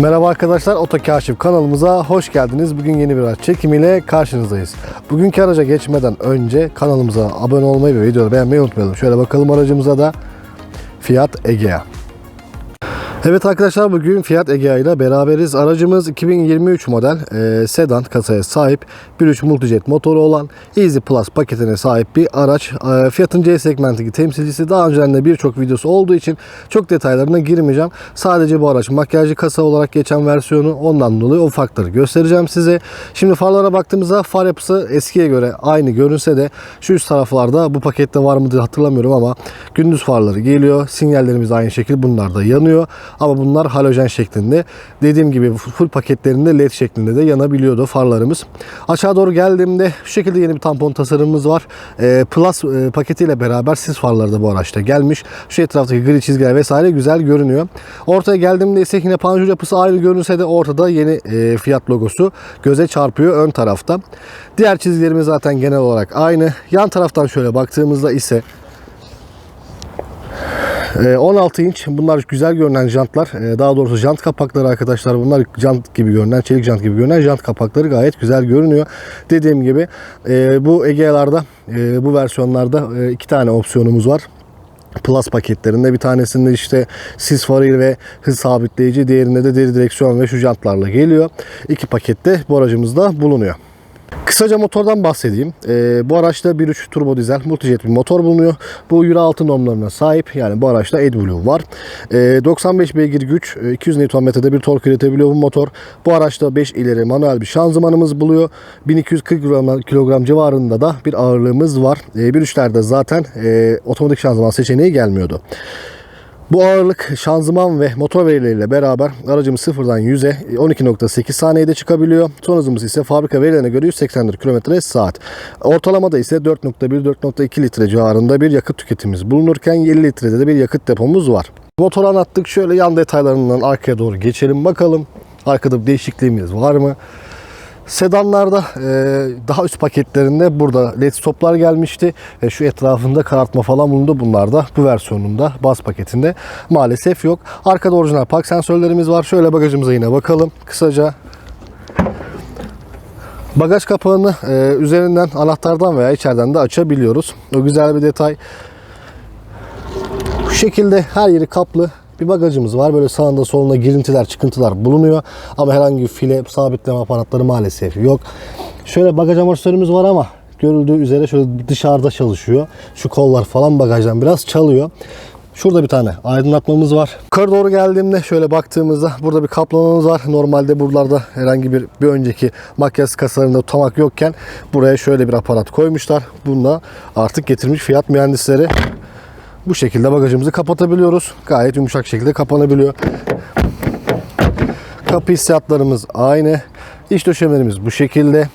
Merhaba arkadaşlar, Otokaşif kanalımıza hoş geldiniz. Bugün yeni bir araç çekimiyle karşınızdayız. Bugünkü araca geçmeden önce kanalımıza abone olmayı ve videoları beğenmeyi unutmayalım. Şöyle bakalım aracımıza da Fiat Egea. Evet arkadaşlar bugün Fiat Egea ile beraberiz. Aracımız 2023 model e, sedan kasaya sahip 1.3 Multijet motoru olan Easy Plus paketine sahip bir araç. E, Fiat'ın C segmentindeki temsilcisi daha önceden de birçok videosu olduğu için çok detaylarına girmeyeceğim. Sadece bu araç makyajlı kasa olarak geçen versiyonu ondan dolayı o farkları göstereceğim size. Şimdi farlara baktığımızda far yapısı eskiye göre aynı görünse de şu üst taraflarda bu pakette var mı diye hatırlamıyorum ama gündüz farları geliyor. Sinyallerimiz aynı şekilde bunlar da yanıyor. Ama bunlar halojen şeklinde. Dediğim gibi full paketlerinde led şeklinde de yanabiliyordu farlarımız. Aşağı doğru geldiğimde şu şekilde yeni bir tampon tasarımımız var. Ee, Plus e, paketiyle beraber sis farları da bu araçta gelmiş. Şu etraftaki gri çizgiler vesaire güzel görünüyor. Ortaya geldiğimde ise yine panjur yapısı aynı görünse de ortada yeni e, fiyat logosu göze çarpıyor ön tarafta. Diğer çizgilerimiz zaten genel olarak aynı. Yan taraftan şöyle baktığımızda ise 16 inç bunlar güzel görünen jantlar. Ee, Daha doğrusu jant kapakları arkadaşlar. Bunlar jant gibi görünen, çelik jant gibi görünen jant kapakları gayet güzel görünüyor. Dediğim gibi e, bu Egea'larda, e, bu versiyonlarda e, iki tane opsiyonumuz var. Plus paketlerinde bir tanesinde işte sis farı ve hız sabitleyici, diğerinde de deri direksiyon ve şu jantlarla geliyor. İki pakette bu aracımızda bulunuyor. Kısaca motordan bahsedeyim. Ee, bu araçta 1.3 turbo dizel multijet bir motor bulunuyor. Bu Euro 6 normlarına sahip. Yani bu araçta AdBlue var. Ee, 95 beygir güç, e, 200 Nm'de bir tork üretebiliyor bu motor. Bu araçta 5 ileri manuel bir şanzımanımız buluyor. 1240 gram- kilogram civarında da bir ağırlığımız var. Ee, 1.3'lerde zaten e, otomatik şanzıman seçeneği gelmiyordu. Bu ağırlık şanzıman ve motor verileriyle beraber aracımız sıfırdan 100'e 12.8 saniyede çıkabiliyor. Son hızımız ise fabrika verilerine göre 184 km saat. Ortalamada ise 4.1-4.2 litre civarında bir yakıt tüketimimiz bulunurken 50 litrede de bir yakıt depomuz var. Motoru anlattık. Şöyle yan detaylarından arkaya doğru geçelim bakalım. Arkada bir değişikliğimiz var mı? Sedanlarda e, daha üst paketlerinde burada led stoplar gelmişti ve şu etrafında karartma falan bulundu. Bunlar da bu versiyonunda baz paketinde maalesef yok. Arkada orijinal park sensörlerimiz var. Şöyle bagajımıza yine bakalım kısaca. Bagaj kapağını e, üzerinden anahtardan veya içeriden de açabiliyoruz. O güzel bir detay. Bu şekilde her yeri kaplı bir bagajımız var. Böyle sağında solunda girintiler, çıkıntılar bulunuyor. Ama herhangi bir file sabitleme aparatları maalesef yok. Şöyle bagaj amortisörümüz var ama görüldüğü üzere şöyle dışarıda çalışıyor. Şu kollar falan bagajdan biraz çalıyor. Şurada bir tane aydınlatmamız var. Yukarı doğru geldiğimde şöyle baktığımızda burada bir kaplamamız var. Normalde buralarda herhangi bir bir önceki makyaj kasalarında tutamak yokken buraya şöyle bir aparat koymuşlar. Bununla artık getirmiş fiyat mühendisleri bu şekilde bagajımızı kapatabiliyoruz. Gayet yumuşak şekilde kapanabiliyor. Kapı hissiyatlarımız aynı. İç döşemelerimiz bu şekilde.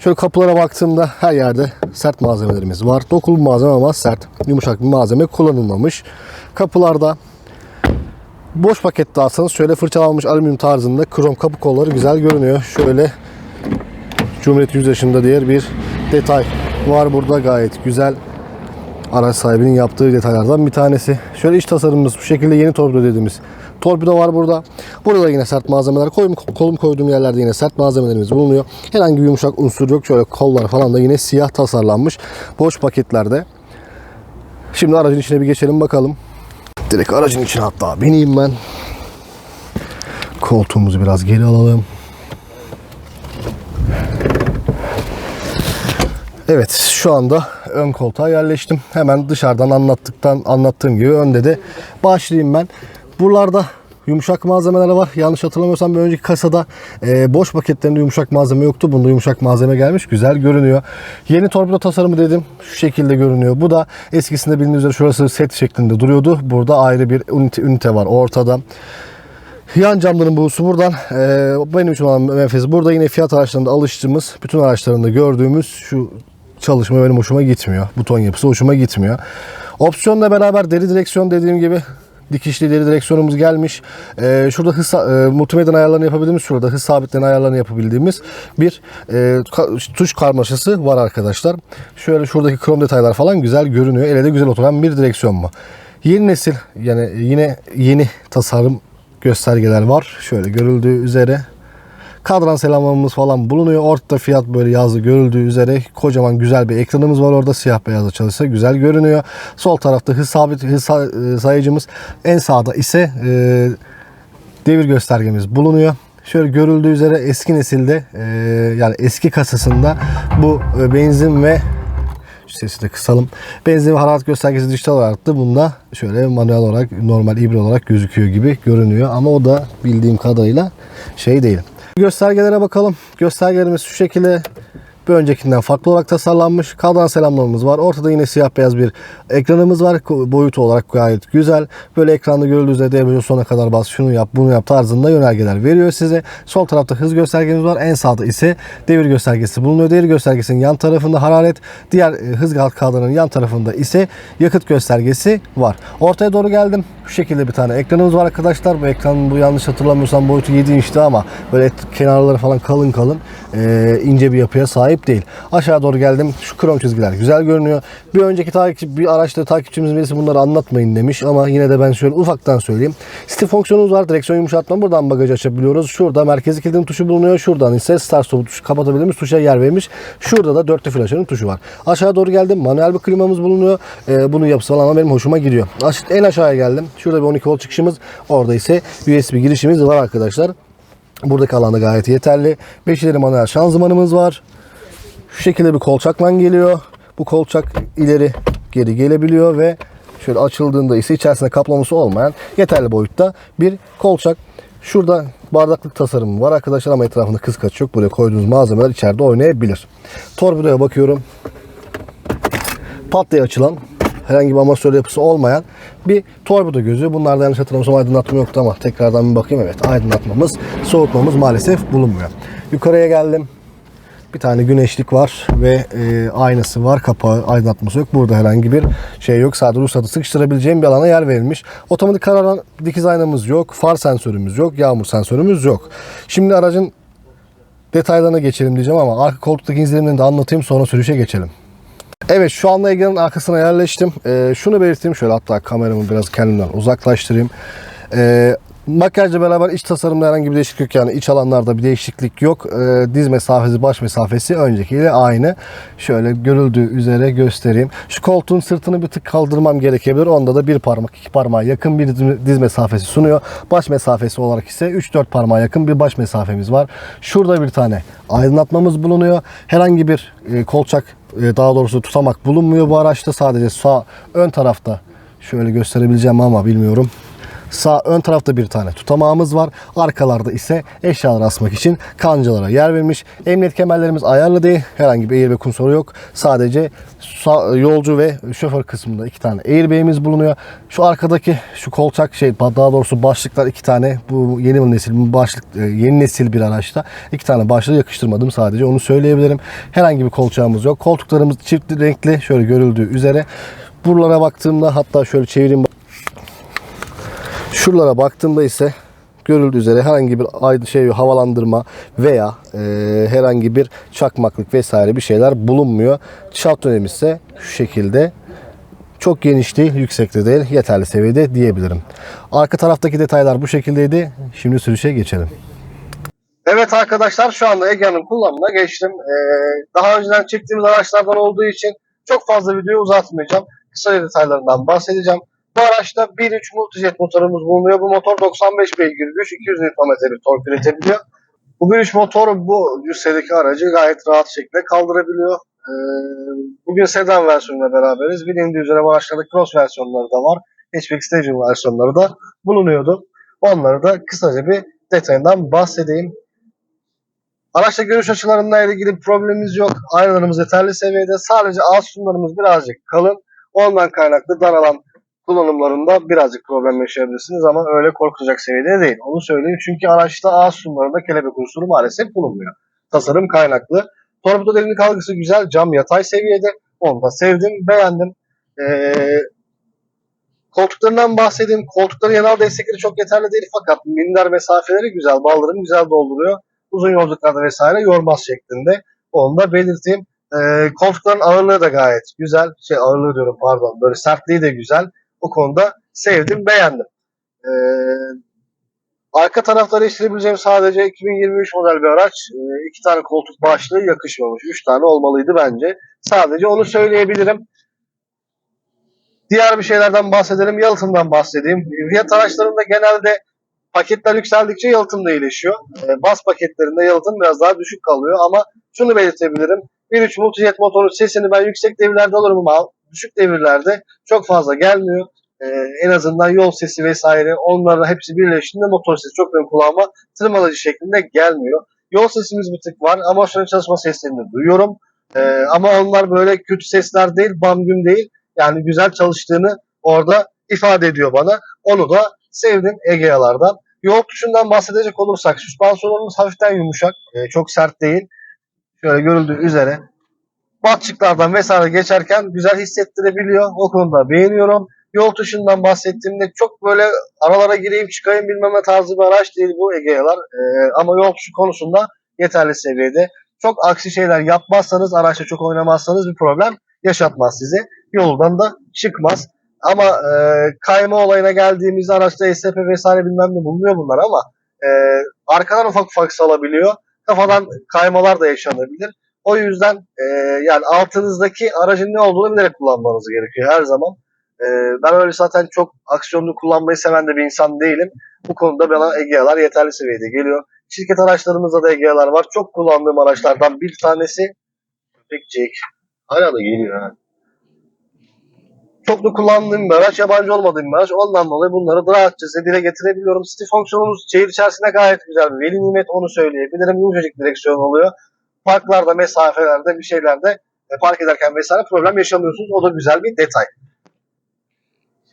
Şöyle kapılara baktığımda her yerde sert malzemelerimiz var. Dokulu malzeme ama sert. Yumuşak bir malzeme kullanılmamış. Kapılarda boş pakette alsanız şöyle fırçalanmış alüminyum tarzında krom kapı kolları güzel görünüyor. Şöyle Cumhuriyet Yüzyaşı'nda diğer bir detay var burada gayet güzel araç sahibinin yaptığı detaylardan bir tanesi. Şöyle iç tasarımımız bu şekilde yeni torpido dediğimiz torpido var burada. Burada da yine sert malzemeler. Kolum, kolum koyduğum yerlerde yine sert malzemelerimiz bulunuyor. Herhangi bir yumuşak unsur yok. Şöyle kollar falan da yine siyah tasarlanmış. Boş paketlerde. Şimdi aracın içine bir geçelim bakalım. Direkt aracın içine hatta bineyim ben. Koltuğumuzu biraz geri alalım. Evet şu anda ön koltuğa yerleştim. Hemen dışarıdan anlattıktan anlattığım gibi önde de başlayayım ben. Buralarda yumuşak malzemeler var. Yanlış hatırlamıyorsam bir önceki kasada e, boş paketlerinde yumuşak malzeme yoktu. Bunda yumuşak malzeme gelmiş. Güzel görünüyor. Yeni torpido tasarımı dedim. Şu şekilde görünüyor. Bu da eskisinde bildiğiniz üzere şurası set şeklinde duruyordu. Burada ayrı bir ünite, ünite var ortada. Yan camların buğusu buradan. Ee, benim için olan menfez burada yine fiyat araçlarında alıştığımız, bütün araçlarında gördüğümüz şu çalışma benim hoşuma gitmiyor. Buton yapısı hoşuma gitmiyor. Opsiyonla beraber deri direksiyon dediğim gibi dikişli deri direksiyonumuz gelmiş. Ee, şurada hız e, multimedya ayarlarını yapabildiğimiz şurada hız sabitleme ayarlarını yapabildiğimiz bir e, tuş karmaşası var arkadaşlar. Şöyle şuradaki krom detaylar falan güzel görünüyor. Ele de güzel oturan bir direksiyon bu. Yeni nesil yani yine yeni tasarım göstergeler var. Şöyle görüldüğü üzere. Kadran selamlamamız falan bulunuyor. Ortada fiyat böyle yazı görüldüğü üzere kocaman güzel bir ekranımız var orada. Siyah beyazla çalışsa güzel görünüyor. Sol tarafta hız sabit hız e, sayıcımız. En sağda ise e, devir göstergemiz bulunuyor. Şöyle görüldüğü üzere eski nesilde e, yani eski kasasında bu e, benzin ve sesi de kısalım. Benzin ve hararet göstergesi dijital olarak da bunda şöyle manuel olarak normal ibre olarak gözüküyor gibi görünüyor. Ama o da bildiğim kadarıyla şey değil. Göstergelere bakalım. Göstergelerimiz şu şekilde bir öncekinden farklı olarak tasarlanmış. Kadran selamlamamız var. Ortada yine siyah beyaz bir ekranımız var. Boyutu olarak gayet güzel. Böyle ekranda görüldüğü üzere debriyajı sona kadar bas, şunu yap, bunu yap tarzında yönergeler veriyor size. Sol tarafta hız göstergemiz var. En sağda ise devir göstergesi bulunuyor. Devir göstergesinin yan tarafında hararet, diğer e, hız kadranın yan tarafında ise yakıt göstergesi var. Ortaya doğru geldim. Şu şekilde bir tane ekranımız var arkadaşlar. Bu ekranın bu yanlış hatırlamıyorsam boyutu 7 inçti ama böyle kenarları falan kalın kalın e, ince bir yapıya sahip değil. Aşağı doğru geldim. Şu krom çizgiler güzel görünüyor. Bir önceki takip bir araçta takipçimiz birisi bunları anlatmayın demiş ama yine de ben şöyle ufaktan söyleyeyim. Stil fonksiyonumuz var. Direksiyon yumuşatma. Buradan bagaj açabiliyoruz. Şurada merkezi kilidin tuşu bulunuyor. Şuradan ise start stop tuşu kapatabildiğimiz tuşa yer vermiş. Şurada da dörtlü flaşörün tuşu var. Aşağı doğru geldim. Manuel bir klimamız bulunuyor. Ee, bunun yapısı falan benim hoşuma gidiyor. En aşağıya geldim. Şurada bir 12 volt çıkışımız. Orada ise USB girişimiz var arkadaşlar. Buradaki alanda gayet yeterli. 5 ileri manuel şanzımanımız var. Şu şekilde bir kolçakla geliyor. Bu kolçak ileri geri gelebiliyor ve şöyle açıldığında ise içerisinde kaplaması olmayan yeterli boyutta bir kolçak. Şurada bardaklık tasarımı var arkadaşlar ama etrafında kıskaç yok. Buraya koyduğunuz malzemeler içeride oynayabilir. Torpidoya bakıyorum. Pat diye açılan herhangi bir amatör yapısı olmayan bir torpido gözü. Bunlarda yanlış hatırlamıyorsam aydınlatma yoktu ama tekrardan bir bakayım. Evet aydınlatmamız, soğutmamız maalesef bulunmuyor. Yukarıya geldim. Bir tane güneşlik var ve e, aynası var. Kapağı aydınlatması yok. Burada herhangi bir şey yok. Sadece ruhsatı sıkıştırabileceğim bir alana yer verilmiş. Otomatik kararan dikiz aynamız yok. Far sensörümüz yok. Yağmur sensörümüz yok. Şimdi aracın detaylarına geçelim diyeceğim ama arka koltuktaki izlenimlerini de anlatayım sonra sürüşe geçelim. Evet şu anda Ege'nin arkasına yerleştim. Ee, şunu belirteyim şöyle hatta kameramı biraz kendimden uzaklaştırayım. Ee, makyajla beraber iç tasarımda herhangi bir değişiklik yok yani iç alanlarda bir değişiklik yok. Ee, diz mesafesi baş mesafesi öncekiyle aynı. Şöyle görüldüğü üzere göstereyim. Şu koltuğun sırtını bir tık kaldırmam gerekebilir. Onda da bir parmak iki parmağa yakın bir diz- mesafesi sunuyor. Baş mesafesi olarak ise 3-4 parmağa yakın bir baş mesafemiz var. Şurada bir tane aydınlatmamız bulunuyor. Herhangi bir e, kolçak e, daha doğrusu tutamak bulunmuyor bu araçta. Sadece sağ ön tarafta şöyle gösterebileceğim ama bilmiyorum. Sağ ön tarafta bir tane tutamağımız var. Arkalarda ise eşyalar asmak için kancalara yer verilmiş. Emniyet kemerlerimiz ayarlı değil. Herhangi bir airbag unsuru yok. Sadece yolcu ve şoför kısmında iki tane airbag'imiz bulunuyor. Şu arkadaki şu kolçak şey daha doğrusu başlıklar iki tane. Bu yeni nesil bir başlık e, yeni nesil bir araçta iki tane başlığı yakıştırmadım sadece onu söyleyebilirim. Herhangi bir kolçağımız yok. Koltuklarımız çift renkli şöyle görüldüğü üzere. Buralara baktığımda hatta şöyle çevireyim Şuralara baktığımda ise görüldüğü üzere herhangi bir şey havalandırma veya e, herhangi bir çakmaklık vesaire bir şeyler bulunmuyor. Şaft ise şu şekilde çok geniş değil, yüksekte değil, yeterli seviyede diyebilirim. Arka taraftaki detaylar bu şekildeydi. Şimdi sürüşe geçelim. Evet arkadaşlar şu anda Ege'nin kullanımına geçtim. Ee, daha önceden çektiğimiz araçlardan olduğu için çok fazla videoyu uzatmayacağım. Kısa detaylarından bahsedeceğim. Bu araçta 1.3 Multijet motorumuz bulunuyor. Bu motor 95 beygir güç, 200 Nm tork üretebiliyor. Bu 1.3 motor bu cüssedeki aracı gayet rahat şekilde kaldırabiliyor. Ee, bugün sedan versiyonuyla beraberiz. Bilindiği üzere bu araçlarda cross versiyonları da var. Hatchback Station versiyonları da bulunuyordu. Onları da kısaca bir detayından bahsedeyim. Araçta görüş açılarıyla ilgili problemimiz yok. Aynalarımız yeterli seviyede. Sadece alt sütunlarımız birazcık kalın. Ondan kaynaklı dar alan kullanımlarında birazcık problem yaşayabilirsiniz ama öyle korkacak seviyede değil. Onu söyleyeyim çünkü araçta ağız sunumlarında kelebek unsuru maalesef bulunmuyor. Tasarım kaynaklı. Torpido derinlik algısı güzel. Cam yatay seviyede. Onu da sevdim, beğendim. Ee, koltuklarından bahsedeyim. Koltukların yanal destekleri çok yeterli değil fakat minder mesafeleri güzel. Baldırım güzel dolduruyor. Uzun yolculuklarda vesaire yormaz şeklinde. Onu da belirteyim. Ee, koltukların ağırlığı da gayet güzel. Şey ağırlığı diyorum pardon. Böyle sertliği de güzel. O konuda sevdim, beğendim. Ee, Arka tarafta değiştirebileceğim sadece 2023 model bir araç. Ee, iki tane koltuk başlığı yakışmamış. Üç tane olmalıydı bence. Sadece onu söyleyebilirim. Diğer bir şeylerden bahsedelim. Yalıtımdan bahsedeyim. Fiyat araçlarında genelde paketler yükseldikçe yalıtım da iyileşiyor. Ee, bas paketlerinde yalıtım biraz daha düşük kalıyor ama şunu belirtebilirim. 1.3 multijet motorun sesini ben yüksek devirlerde alırım ama düşük devirlerde çok fazla gelmiyor. Ee, en azından yol sesi vesaire onların hepsi birleştiğinde motor sesi çok benim kulağıma tırmalıcı şeklinde gelmiyor. Yol sesimiz bir tık var ama şu çalışma seslerini duyuyorum. Ee, ama onlar böyle kötü sesler değil, bam güm değil. Yani güzel çalıştığını orada ifade ediyor bana. Onu da sevdim Egea'lardan. Yol tuşundan bahsedecek olursak süspansiyonumuz hafiften yumuşak. e, çok sert değil. Şöyle görüldüğü üzere. Batçıklardan vesaire geçerken güzel hissettirebiliyor. O konuda beğeniyorum. Yol tuşundan bahsettiğimde çok böyle aralara gireyim çıkayım bilmeme tarzı bir araç değil bu Egea'lar. E, ama yol tuşu konusunda yeterli seviyede. Çok aksi şeyler yapmazsanız, araçla çok oynamazsanız bir problem yaşatmaz size. Yoldan da çıkmaz. Ama e, kayma olayına geldiğimizde araçta SCP vesaire bilmem ne bulunuyor bunlar ama e, arkadan ufak ufak salabiliyor. Kafadan kaymalar da yaşanabilir. O yüzden e, yani altınızdaki aracın ne olduğunu bilerek kullanmanız gerekiyor her zaman. E, ben öyle zaten çok aksiyonlu kullanmayı seven de bir insan değilim. Bu konuda bana Egea'lar yeterli seviyede geliyor. Şirket araçlarımızda da Egea'lar var. Çok kullandığım araçlardan bir tanesi Köpek Jake. Hala da geliyor ha çok da kullandığım bir araç, yabancı olmadığım bir araç. Ondan dolayı bunları rahatça size dile getirebiliyorum. City fonksiyonumuz şehir içerisinde gayet güzel bir veli nimet onu söyleyebilirim. Yumuşacık direksiyon oluyor. Parklarda, mesafelerde, bir şeylerde e, park ederken vesaire problem yaşamıyorsunuz. O da güzel bir detay.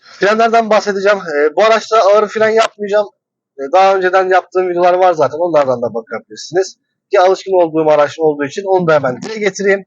Frenlerden bahsedeceğim. E, bu araçta ağır fren yapmayacağım. E, daha önceden yaptığım videolar var zaten. Onlardan da bakabilirsiniz. Ki alışkın olduğum araç olduğu için onu da hemen dile getireyim.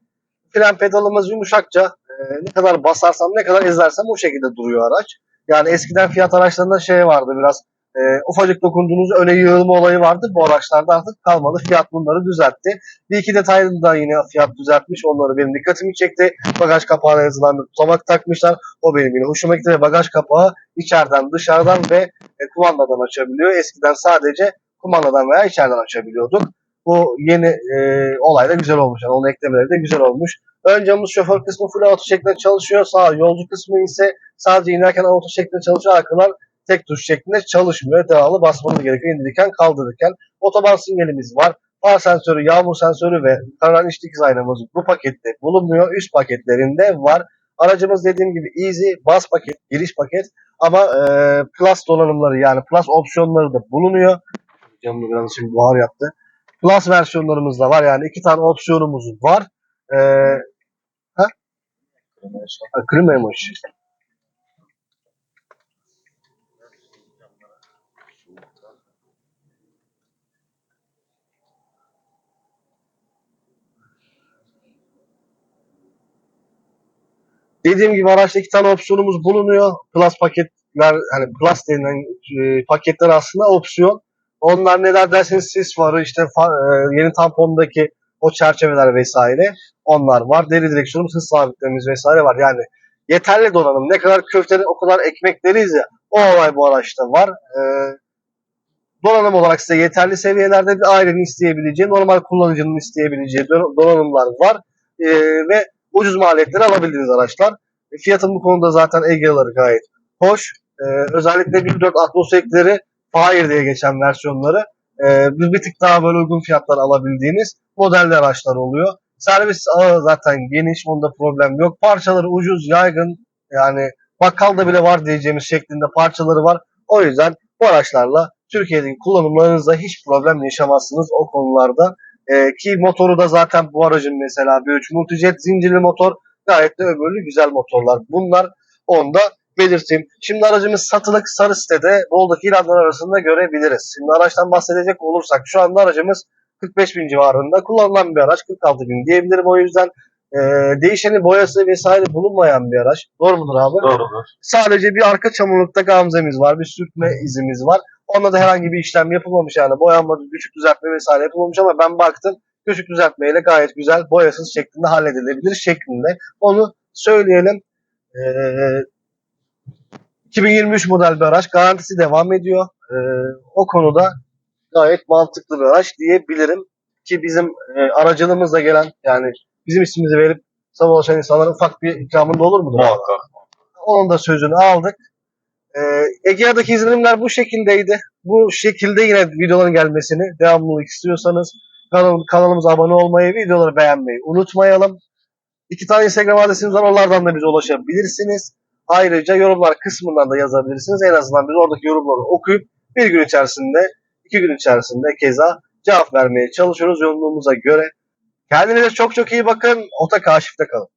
Fren pedalımız yumuşakça. E, ne kadar basarsam, ne kadar ezersem o şekilde duruyor araç. Yani eskiden fiyat araçlarında şey vardı biraz. E, ufacık dokunduğunuz öne yığılma olayı vardı. Bu araçlarda artık kalmadı. Fiyat bunları düzeltti. Bir iki detaylı da yine fiyat düzeltmiş. Onları benim dikkatimi çekti. Bagaj kapağına yazılan bir tutamak takmışlar. O benim yine hoşuma gitti ve bagaj kapağı içeriden, dışarıdan ve e, kumandadan açabiliyor. Eskiden sadece kumandadan veya içeriden açabiliyorduk. Bu yeni e, olay da güzel olmuş. Yani onu eklemeleri de güzel olmuş. Ön camımız şoför kısmı full auto şeklinde çalışıyor. Sağ yolcu kısmı ise sadece inerken auto şeklinde çalışıyor. Arkalar tek tuş şeklinde çalışmıyor. Devamlı basmanız gerekiyor indirirken kaldırırken. Otoban sinyalimiz var. Far sensörü, yağmur sensörü ve kararan iç dikiz aynamız bu pakette bulunmuyor. Üst paketlerinde var. Aracımız dediğim gibi easy, bas paket, giriş paket ama e, plus donanımları yani plus opsiyonları da bulunuyor. Camını biraz şimdi buhar yaptı. Plus versiyonlarımız da var yani iki tane opsiyonumuz var. Ha? Ha, Kırmaymış. Dediğim gibi araçta iki tane opsiyonumuz bulunuyor. Plus paketler, hani plus denilen e, paketler aslında opsiyon. Onlar neler derseniz sis farı, işte fa- e, yeni tampondaki o çerçeveler vesaire onlar var. Deri direksiyonumuz, hız sabitlerimiz vesaire var. Yani yeterli donanım. Ne kadar köftenin o kadar ekmekleriyiz ya. O olay bu araçta var. E, donanım olarak size yeterli seviyelerde bir ailenin isteyebileceği, normal kullanıcının isteyebileceği don- donanımlar var. E, ve ucuz maliyetleri alabildiğiniz araçlar. E, fiyatın bu konuda zaten Egea'ları gayet hoş. E, özellikle 1.4 atmosferikleri Fire diye geçen versiyonları e, bir, bir tık daha böyle uygun fiyatlar alabildiğiniz modelde araçlar oluyor. Servis ağı zaten geniş, onda problem yok. Parçaları ucuz, yaygın yani bakkalda bile var diyeceğimiz şeklinde parçaları var. O yüzden bu araçlarla Türkiye'deki kullanımlarınızda hiç problem yaşamazsınız o konularda. E, ki motoru da zaten bu aracın mesela bir 3 multijet zincirli motor gayet de ömürlü güzel motorlar. Bunlar onda belirteyim. Şimdi aracımız satılık sarı sitede Bol'daki ilanlar arasında görebiliriz. Şimdi araçtan bahsedecek olursak şu anda aracımız 45 bin civarında kullanılan bir araç 46 bin diyebilirim o yüzden e, değişeni boyası vesaire bulunmayan bir araç. Doğru mudur abi? Doğrudur. Sadece bir arka çamurlukta gamzemiz var, bir sürtme izimiz var. Onda da herhangi bir işlem yapılmamış yani boyanmadı, küçük düzeltme vesaire yapılmamış ama ben baktım küçük düzeltmeyle gayet güzel boyasız şeklinde halledilebilir şeklinde. Onu söyleyelim. Ee, 2023 model bir araç. Garantisi devam ediyor. e, o konuda gayet mantıklı bir araç diyebilirim. Ki bizim e, aracılığımızla gelen yani bizim ismimizi verip sabah ulaşan insanlara ufak bir ikramında olur mudur? Muhakkak. Onun da sözünü aldık. Ee, Egea'daki izlenimler bu şekildeydi. Bu şekilde yine videoların gelmesini devamlılık istiyorsanız kanal, kanalımıza abone olmayı, videoları beğenmeyi unutmayalım. İki tane Instagram adresimiz var. Onlardan da bize ulaşabilirsiniz. Ayrıca yorumlar kısmından da yazabilirsiniz. En azından biz oradaki yorumları okuyup bir gün içerisinde, iki gün içerisinde keza cevap vermeye çalışıyoruz yoğunluğumuza göre. Kendinize çok çok iyi bakın. Ota kaşifte kalın.